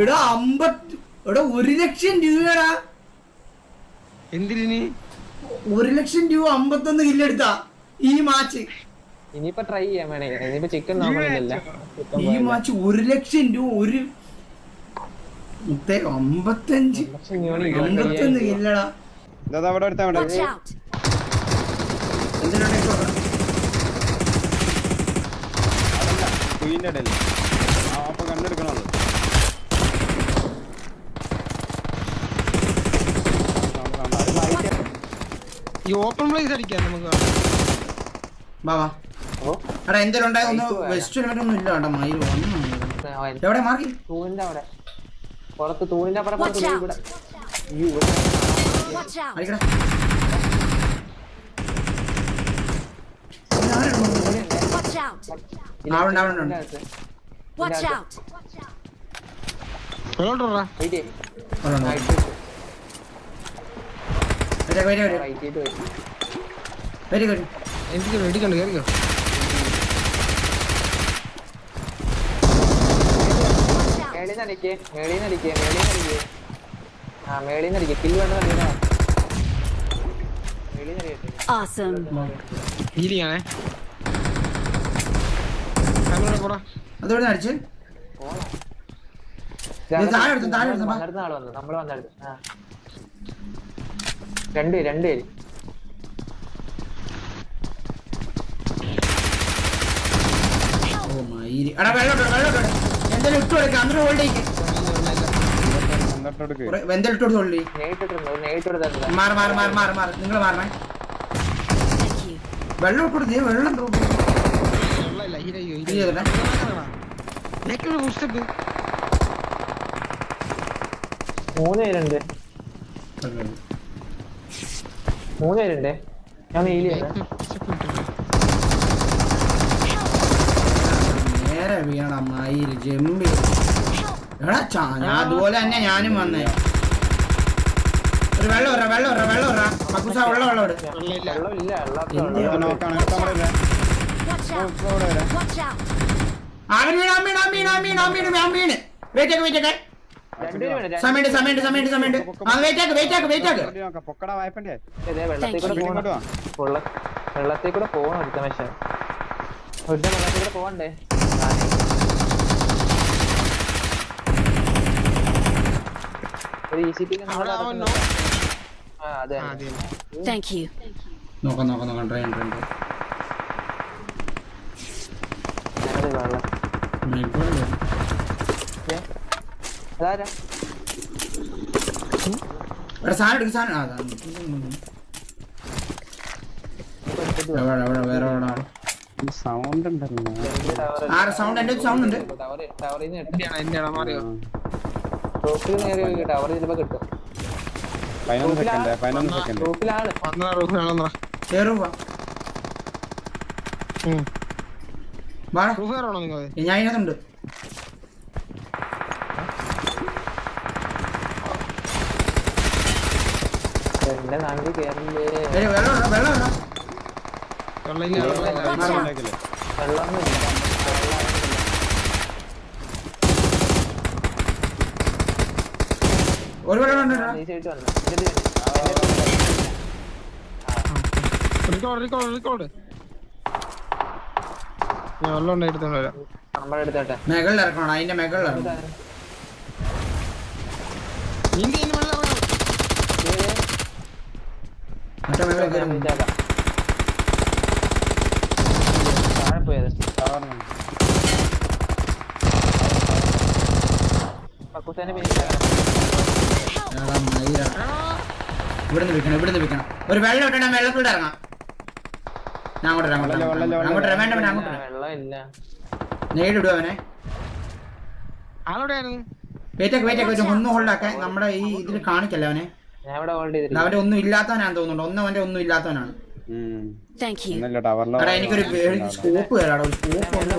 എടാ അമ്പത്തി എടാ ഒരു ലക്ഷം രൂപയാടാ. എന്തിന് ഒരു ലക്ഷം രൂപ അമ്പത്തൊന്ന് കില്ലെടുത്താ ഈ മാച്ച് ഇനിയിപ്പോ ട്രൈ ചെയ്യാൻ വേണേ. ഇനിയിപ്പോ ചിക്കൻ നോക്കണില്ല ഈ മാച്ച് ഒരു ലക്ഷം രൂപ ഒരു അമ്പത്തഞ്ച്. അമ്പത്തൊന്ന് കില്ലടാ അവിടെ out! എന്തിനാണ് ഇപ്പൊ? കുയിന്റെ ഇടയിൽ ആ അപ്പൊ കണ്ണെടുക്കണുള്ളൂ ഈ ഓപ്പൺ പ്ലേസ് അടിക്കാം നമുക്ക്. വാ വാ. ഓ. എടാ എന്തെങ്കിലും ഉണ്ടായ ഒന്ന്. വെസ്റ്റ് ഒന്നും ഇല്ല കേട്ടോ മയിൽ വന്നു എവിടെ മാറി തൂണിന്റെ അവിടെ. പുറത്ത് തൂണിന്റെ Watch പുറത്ത്. ഇവിടെ! അടിക്കടാ Watch out! അവിടെ, അവിടെ, അവിടെ. Watch out! വെള്ളോട്ടാ വെയിറ്റ് ചെയ്യ്. അവിടെ ഉണ്ട്. Right side. വരെ, ഗുഡ്. എനിക്ക് വെടിക്കണ്ട് കേറിക്കോ! മേളീന്ന് അടിക്കേ മേളീന്ന് അടിക്കേ മേളീന്ന് അടിക്ക്. ആ മേളീന്ന് അടിക്കേ. കില്ല് വേണ്ട മേളീന്ന് അടിക്കട്ടെ അതെവിടെ അടിച്ച്? താഴെ എടുത്തു, താഴെ എടുത്തു, വാ. വന്നിരുന്ന ആൾ വന്നു. നമ്മൾ വന്നെടുത്ത് ആ. രണ്ട് പേര് രണ്ട് പേര് വെള്ളം ഇട്ടോ, ഇട്ട്. കൊടുത്തേ വെള്ളം ഇട്ട് കൊടുക്ക്. വെള്ളമില്ല ഹീലയ്യോ ഇത് ചെയ്തോട്ടെ. ഹീലൊരു പുസ്തക്ക് മൂന്ന് പേരുണ്ട് മൂന്ന് പേരുണ്ടേ. ഞാൻ നീലി നേരെ വീണ മയിൽ ജമ്പി. എടാ ചാ ഞാൻ അതുപോലെ തന്നെ ഞാനും വന്നേ. ഒരു വെള്ളം ഇറ വെള്ളം ഇറ വെള്ളം ഇറ മക്കുസ വെള്ളം വെള്ളം out! അവൻ വീണ വീണ വീണ വീണ വീണ വീണ് വെയിറ്റ് ആക്ക് സമയണ്ട് സമയണ്ട് സമയണ്ട് ആ വെയിറ്റ് ആക്ക് വെയിറ്റ് ആക്ക് വെയിറ്റ് ആക്ക്. നോക്കാം. വെള്ളത്തിൽ കൂടെ പോകണം ഇങ്ങോട്ട് വാ ഒരു വെള്ളത്തിൽ കൂടെ പോകണ്ടേ ആനെ. ഒരു ഈസി ടി അവിടെ അവൻ നോ ആ അതെ ആ അതെ Thank you. നോക്കാം നോക്കാം നോക്കാം ട്രെയിൻ ട്രെയിൻ ഞാനത് വെള്ളം ഏ? അതാരാ എടാ സാധനം എടുക്ക് സാധനം. ആ സാധനം എവിടെ എവിടെ വേറെ എവിടെ? സൗണ്ട് ഉണ്ടല്ലോ. സൗണ്ട് സൗണ്ട് ഉണ്ട്. ടവർ ടവറിൽ നിന്ന് എടുത്ത് എന്റെയാണ് എന്റെയാണ് മാറിയോ റൂഫിൽ നേരെ ടവർ ചിലപ്പോ കിട്ടും പതിനൊന്ന് സെക്കൻഡ് പതിനൊന്ന് സെക്കൻഡ് റൂഫിലാണ് വന്നടാ റൂഫ് വേണമെന്നടാ കേറുവാ വാടാ റൂഫ് കയറണോ നിങ്ങൾ ഞാൻ ഇതിനകത്തുണ്ട് എന്റെ നാട്ടിൽ കേറില്ലേ ഏയ് വെള്ളം ഇടാ, വെള്ളം ഇടാ. വെള്ളമില്ല വെള്ളമില്ല Watch out! വെള്ളമൊന്നും ഇല്ല ഒരു വെള്ളം ഉണ്ട് ഇടാ. ഈ സൈഡ് വന്നു ഇതിൽ വന്നു. റിക്കോർഡ് നാട്ടിൽ കേറില്ലേ ഞാൻ വെള്ളം എടുത്തോണ്ട് വരാം. അതിന്റെ മെകളിൽ ഇറക്കണം നീന്തി ഇനി വെള്ളം ഇറങ്ങണം മറ്റേ മെകളിൽ കയറും താഴെ പോയത് പക്കൂസേനെ ഇവിടുന്ന് വിൽക്കണം ഇവിടുന്ന് വിൽക്കണം. ഒരു വെള്ളം ഇട്ടാ വെള്ളത്തിലൂടെ ഇറങ്ങാം. ഞാൻ അങ്ങോട്ട് അങ്ങോട്ട് അങ്ങോട്ട്. വേണ്ട വേണ്ട അങ്ങോട്ട്. വെള്ളം ഇല്ല. അവനെ? ആളെവിടെയായിരുന്നു വെയിറ്റ് ആക്കി വെയിറ്റ് ആക്കി വെച്ച് ഒന്ന് ഹോൾഡാക്കാൻ നമ്മുടെ ഈ ഇതിൽ കാണിക്കല്ല അവനെ? ഞാൻ ഇവിടെ ഹോൾഡ് ചെയ്തില്ല അവന്റെ ഒന്നും ഇല്ലാത്തവനാന്ന് തോന്നുന്നുണ്ട്. ഒന്ന് അവന്റെ ഒന്നും ഇല്ലാത്തവനാണ്. എനിക്കൊരു സ്കോപ്പ് തരാടാ ഒരു സ്കോപ്പ് ഒന്നും!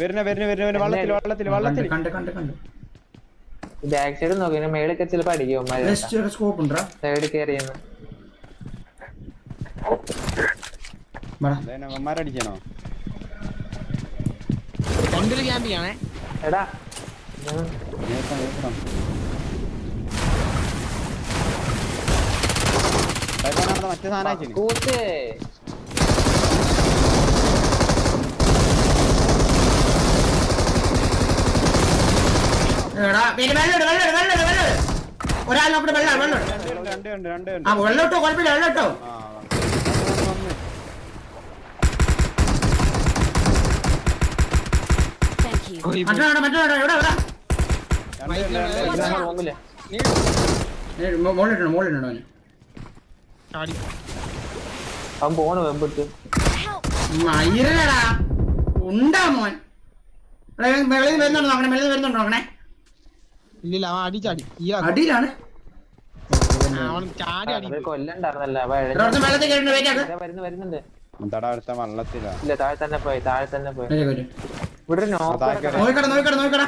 വരുന്ന വരുന്ന വരുന്ന വള്ളത്തിൽ വള്ളത്തിൽ വള്ളത്തിൽ കണ്ട് കണ്ട് കണ്ട്. ബാക്ക് സൈഡ് നോക്കി മേളിൽ ചിലപ്പോ അടിക്കും സ്കോപ്പ് ഉണ്ടോ സൈഡ് ക്യാമ്പിംഗ് ആണേ എടാ. ഇട്. രണ്ട് ഉണ്ട് രണ്ട് ഉണ്ട് ആ വെള്ളം ഇട്ടോ കുഴപ്പമില്ല വെള്ളം ഇട്ടോ ആ വന്ന്. വന്ന്. Thank you. പോയി, പോയി. മറ്റോ മറ്റോ എവിടെ എവിടെ രണ്ട് ഉണ്ട്, അവൻ പോണ് വെമ്പിട്ട്. മയിരടാ ഉണ്ടാ മോൻ? വെളിയിൽ വരുന്നുണ്ടോ നോക്കണേ? വെളിയിൽ വരുന്നുണ്ടോ നോക്കണേ? ഇല്ലില്ല അവൻ അടിച്ചാടി ഈ അടിയിലാണ്. ഇല്ല താഴെ തന്നെ പോയി താഴെ തന്നെ പോയി. ഇവിടെ. നോക്കടാ നോക്കടാ നോക്കടാ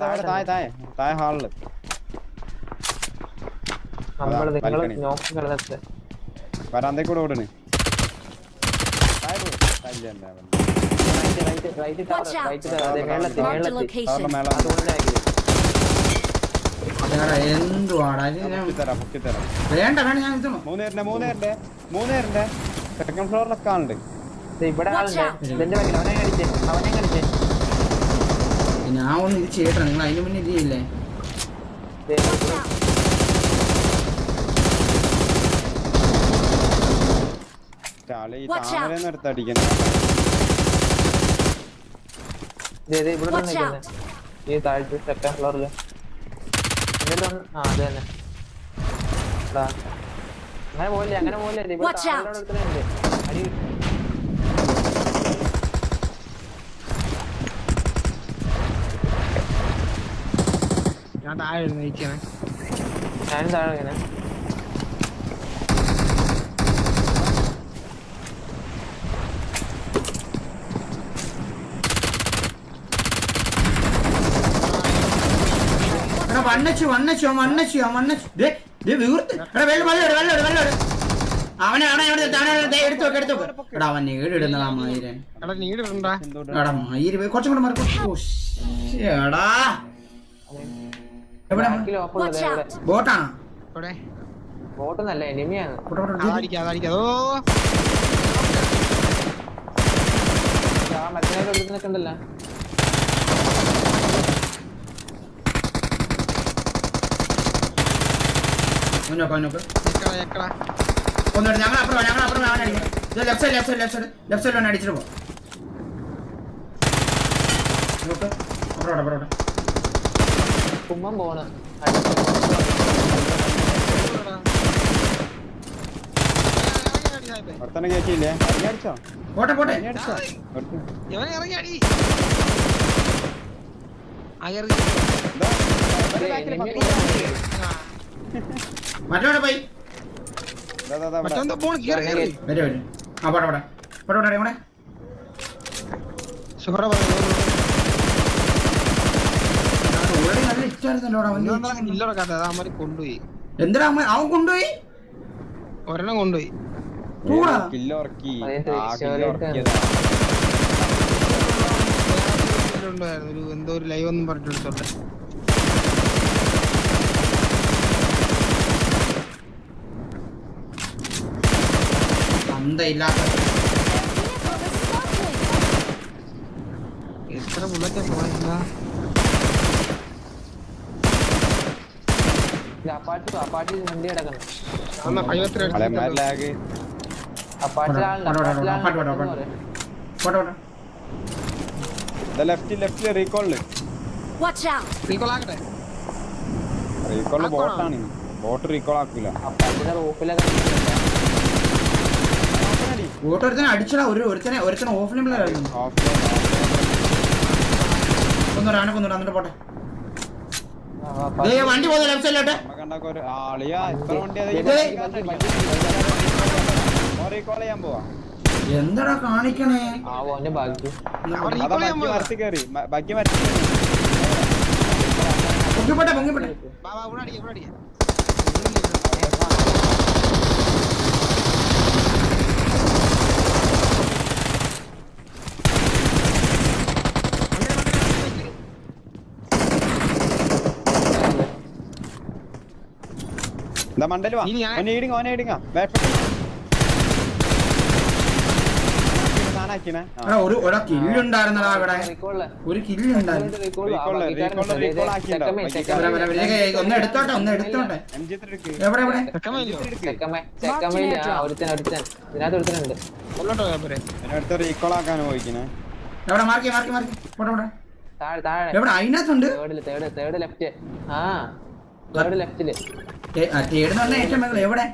താഴെ താഴെ താഴെ. താഴെ ഹാളിൽ. നമ്മൾ നിങ്ങൾ balcony. നോക്കി കിടന്നിട്ട് വരാന്തേ കൂടെ ഓടണ്. സെക്കൻഡ് ഫ്ലോറിൽ ഇവിടെ Watch ആളുണ്ട്. out. ഇതിന്റെ ബാക്കിൽ അവനെ കടിച്ചേ അവനെ കടിച്ചേ ഞാൻ ഒന്ന് ഇത് ചെയ്യട്ടെ നിങ്ങൾ അതിന് മുന്നേ ഇത് ചെയ്യില്ലേ? Out. ഈ. ദേ, ദേ, ഇവിടെ out. ഈ താഴത്തെ സെക്കൻഡ് വന്ന് ആ അത് തന്നെ. അങ്ങനെ പോയില്ലേ അങ്ങനെ പോയില്ലേ ഇവിടെ. താഴെ. അടി ഞാൻ താഴെ ഞാനും താഴെ വണ്ണച്ചു വണ്ണച്ചു വണ്ണച്ചു വണ്ണച്ചു. ദേ ദേ വീർത്ത് എടാ വെള്ളം വെള്ളം വെള്ളം വെള്ളം അവനെ അവനെ അവിടെ ദേ എടുത്തു വെക്ക് എടുത്തു വെക്ക്. എടാ അവൻ നേടിടുന്നതാ മയിരൻ എടാ നീട് ഇടണ്ടാ എടാ മയിര് പോയി കുറച്ചും കൂടെ മാറി എടാ. എവിടെ. ബോട്ടാണോ? ബോട്ടൊന്നല്ല എനിമിയാണ്. ഇവിടെ, ഇവിടെ, ഇവിടെ. അതടിക്കാം അതടിക്കാം ഓ ആ മരത്തിനൊക്കെ എടുത്ത് നിൽക്കണ്ടല്ലോ മുന്നോക്ക് മുന്നോക്ക് നിക്കടാ നിക്കടാ. ഒന്നുകൂടെ ഞങ്ങൾ അപ്പുറം ഞങ്ങൾ അപ്പുറം അവൻ അടിക്കും. Left side left side left side left സൈഡിൽ ഒന്ന് അടിച്ചിട്ട് പോ. നോക്ക്. അപ്പുറം അപ്പുറം കുമ്മം പോണ കയറ്റിയില്ലേ ഇനി അടിച്ചോ പോട്ടെ പോട്ടെ. ഇറങ്ങി. അടി ആ. മറ്റോടെ പോയി. കൊണ്ടുപോയി. എന്തിനാ അവൻ കൊണ്ടുപോയി? ഒരെണ്ണം കൊണ്ടുപോയി. എന്തോ ഒരു ലൈവ് ഒന്നും പറഞ്ഞിട്ട് അന്തയില്ലാത്ത എത്ര ബുള്ളറ്റ് പോയില്ല അപ്പാട്ടി അപ്പാട്ടി വണ്ടി കിടക്കണം റീകോളിൽ ബോട്ടാണ് ബോട്ട് റീകോൾ ആക്കില്ല റൂഫിലൊക്കെ ഓട്ടോരുത്തനെ അടിച്ചടാ ഒരു ഒരുത്തനെ ഒരുത്തനെ ഓഫ് ലിമിലായിരുന്നു ഓഫ് കൊന്നൂടെ അവനെ കൊന്നു എന്നിട്ട് പോട്ടെ. വണ്ടി പോകുന്ന ലെഫ്റ്റ് സൈഡിലോട്ട് എന്താടാ കാണിക്കണേ? ആളിയാ എത്ര വണ്ടി റീകോൾ ചെയ്യാൻ പോവാ എന്താടാ കാണിക്കണേ ആ ഓന്റെ ഭാഗ്യം അവർ അതാ റീകോൾ ചെയ്യാൻ ബഗ്ഗി പോയതാ. മരത്തി കയറി മ- ബഗ്ഗി മരത്തി കയറി പൊങ്ങിപ്പോട്ടെ പൊങ്ങിപ്പോട്ടെ എന്താ മണ്ടൽ വാ. ഓനെ വേപ്പട്ടി ഒരു ഒരാ അവിടെ ഒരു ഒന്ന് എടുത്തോട്ടെ ഒന്ന് എടുത്തോട്ടെ. എവിടെ എവിടെ? റീകോൾ ആക്കാൻ പോയിക്കണേ. എവിടെ മാർക്ക് മാർക്ക് മാർക്ക്. പോട്ടെ പോട്ടെ. താഴെ താഴെ. എവിടെ അതിനകത്തുണ്ട്? തേർഡ് ലെഫ്റ്റ് ആ. എവിടെ?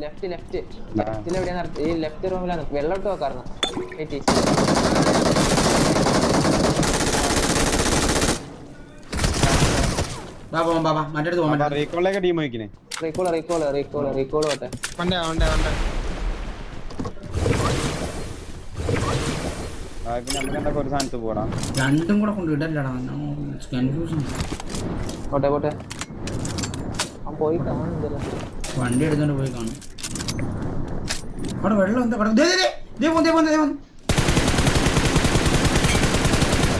ലെഫ്റ്റ് ലെഫ്റ്റ് ലെഫ്റ്റിൽ ഈ ലെഫ്റ്റ് റൂമിലാണ് വെള്ളോട്ട് നോക്കാറുണ്ട് പോട്ടെ. രണ്ടും കൂടെ കൊണ്ട് ഇടല്ലടാ കൺഫ്യൂഷൻ പോട്ടെ പോട്ടെ. അവൻ പോയി കാണുന്നില്ല. വണ്ടി എടുത്തോണ്ട് പോയി കാണും. അവിടെ വെള്ളം എന്താ? കിടക്കും ദേ, ദേ, ദേ, ദേ പോന്ന്, ദേ പോന്ന്, ദേ പോന്ന്.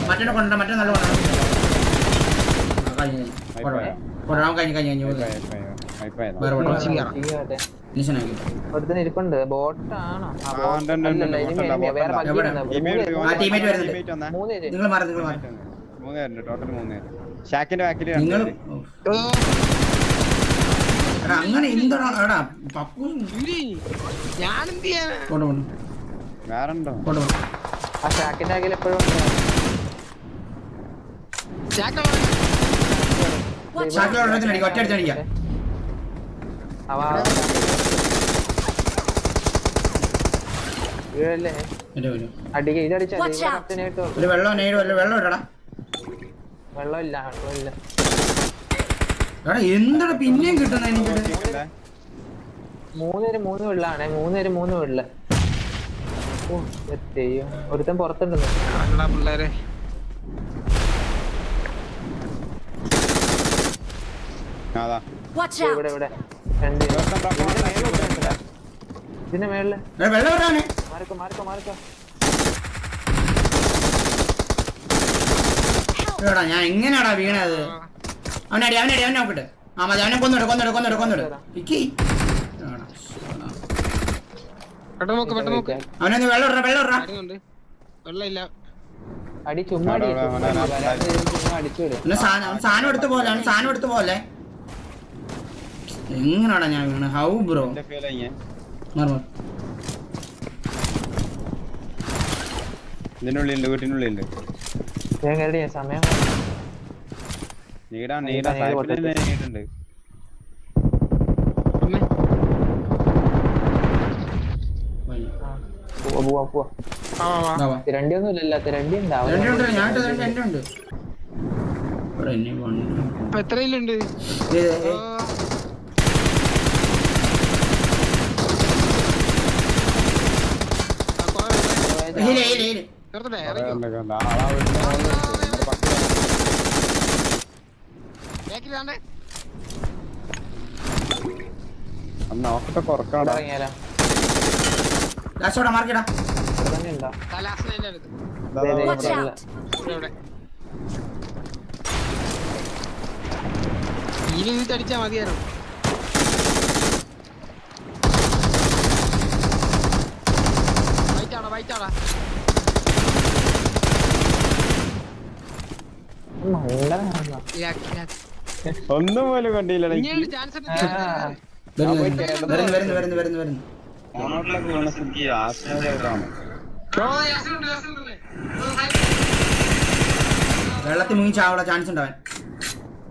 മറ്റേ കൊണ്ട മറ്റേ നല്ല കൊണ്ട കഴിഞ്ഞു കഴിഞ്ഞു. കഴിഞ്ഞു ഇരിപ്പുണ്ട്. ബോട്ടാണോ? നിങ്ങൾ മാറി നിങ്ങൾ മാറി. മൂന്ന് പേരുണ്ട് ടോട്ടൽ മൂന്ന് പേര് ഷാക്കിന്റെ ബാക്കിൽ അങ്ങനെ എന്താടാ പപ്പു ഞാനെന്ത് ആ ഷാക്കിന്റെ എപ്പോഴും ഒറ്റ അടിച്ചടിക്കാം. ഒരു വെള്ളം വെള്ളം ഇടടാ. വെള്ളമില്ല വെള്ളമില്ല. എടാ എന്താണ് പിന്നെയും കിട്ടുന്ന എനിക്ക്? മൂന്നുപേര് മൂന്ന് വെള്ളാണ് മൂന്നുപേര് മൂന്ന് വെള്ള. ഓ എത്തിയോ ഒരുത്തൻ പുറത്തുണ്ടെന്ന് പിള്ളേരെ! ഇവിടെ ഇവിടെ. രണ്ട്. ഇതിന്റെ മേളിൽ മാറിക്കോ മാറിക്കോ മാറിക്കോ. എടാ ഞാൻ എങ്ങനെയാടാ വീണത്? അവനടി അവനടി അവനെ നോക്കട്ടെ. ആ മതി അവനെ കൊന്നിട്ട് കൊന്നിട്ട് കൊന്നിട്ട് കൊന്നിട്ട് ഇക്കി. എടാ, എടാ. നോക്ക് പെട്ടെന്ന് നോക്ക്. അവനെ ഒന്ന് വെള്ളം ഇടറാ വെള്ളം ഇടറാ സാധനം എടുത്ത് പോലെ അവൻ സാധനം എടുത്ത് പോലെ. എങ്ങനെയാടാ ഞാൻ വീണ് ഹൗ ബ്രോ? എന്റെ ഫീൽ ആയി മറു ഇതിനുള്ളിലുണ്ട് വീട്ടിനുള്ളിലുണ്ട്. ഞാൻ കരുതി സമയം നീടാ നീടാ. നീടാ, നീട് സായിപ്പിന്റെ നീടുണ്ട്. പിന്നെ ആ, പോവാ പോവാ പോവാ. ഒന്നും ഇല്ലല്ലോ തിരണ്ടി ഉണ്ട് അവൻ ഉണ്ട് ഞാൻ ഇട്ടത് എന്റെ ഉണ്ട് ഇവിടെ ഇപ്പൊ എത്രയിലുണ്ട്. Heal, heal, heal. നോക്കട്ടെ അവിടെ കുറക്കണടാ ഇറങ്ങിയാലോ? ലാസ്റ്റ് അവിടെ മാർക്കിടാ ഇനി ഇത് അടിച്ചാ മതിയായിരുന്നു. വൈറ്റാടാ വൈറ്റാടാ മണ്ടനാണോ? ഒന്നും പോലും കണ്ടില്ലടാ ഇനിയൊരു ചാൻസ് ആ, വരുന്നു വരുന്നു വരുന്നു വരുന്നു വരുന്നു വരുന്നു വരുന്നു അങ്ങോട്ടേക്ക് വീണ പോലും കണ്ടില്ല വെള്ളത്തിൽ മുങ്ങി ചാവുള്ള ചാൻസ് ഉണ്ടാവാൻ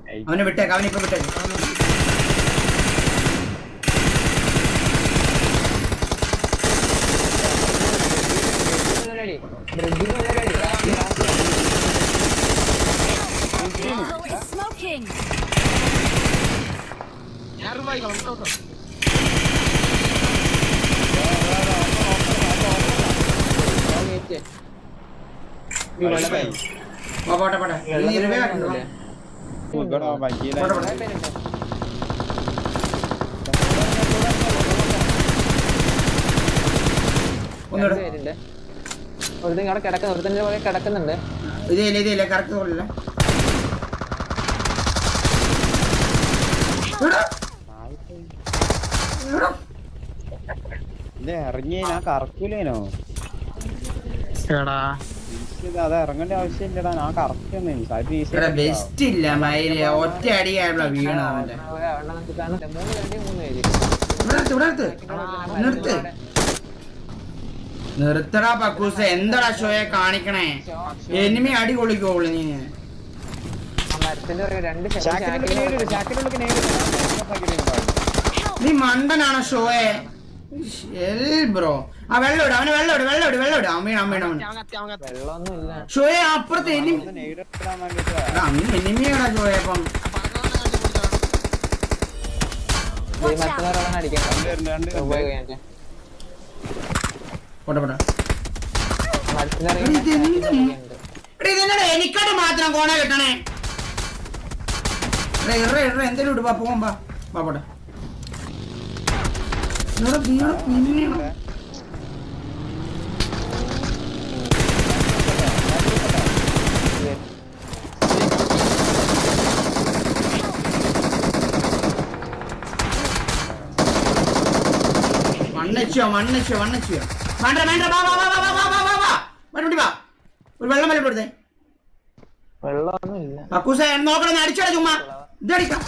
അവൻ. അവനെ വിട്ടേക്ക് അവനെ ഇപ്പൊ വിട്ടേക്ക്. പോട്ടെ പോട്ടെ. അവിടെ oh, oh, കിടക്കുന്നു ഒരുത്തന്റെ പോലെ കിടക്കുന്നുണ്ട്. ഇറങ്ങിയ ഞാൻ കറക്കൂലേനോ? ആവശ്യമില്ലടാ ഞാൻ ബെസ്റ്റ് ഇല്ല ഒറ്റ നിർത്തടാ പക്കൂസ. എന്തടാ ഷോയെ കാണിക്കണേ? എനിമി അടി കൊള്ളിക്കോളൂ നീ. നീ മണ്ടനാണോ ഷോയെ? ബ്രോ എനിക്കട്ട് മാത്രം കോണ കിട്ടണേ. എന്തേലും ഇറ എന്തെങ്കിലും ഇടുവാ പാ പോട്ടെ. മണ്ണച്ചോ മണ്ണച്ചോ മണ്ണച്ചോ വേണ്ട വേണ്ട വാ വാ വാ വാ വാ വാ വാ വാ. വണ്ടി വാ. ഒരു വെള്ളം വല്ല കൊടുത്തേ. വെള്ളമൊന്നും ഇല്ല നോക്കണം അടിച്ചോടാ ചുമ്മാ. ഇതടിക്കാം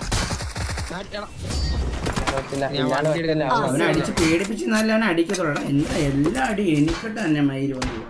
അവനെ അടിച്ച് പേടിപ്പിച്ച് നല്ല അവനെ അടിക്കത്തുള്ളൂ. എല്ലാ അടി എനിക്കിട്ട് തന്നെ മയിൽ വന്നു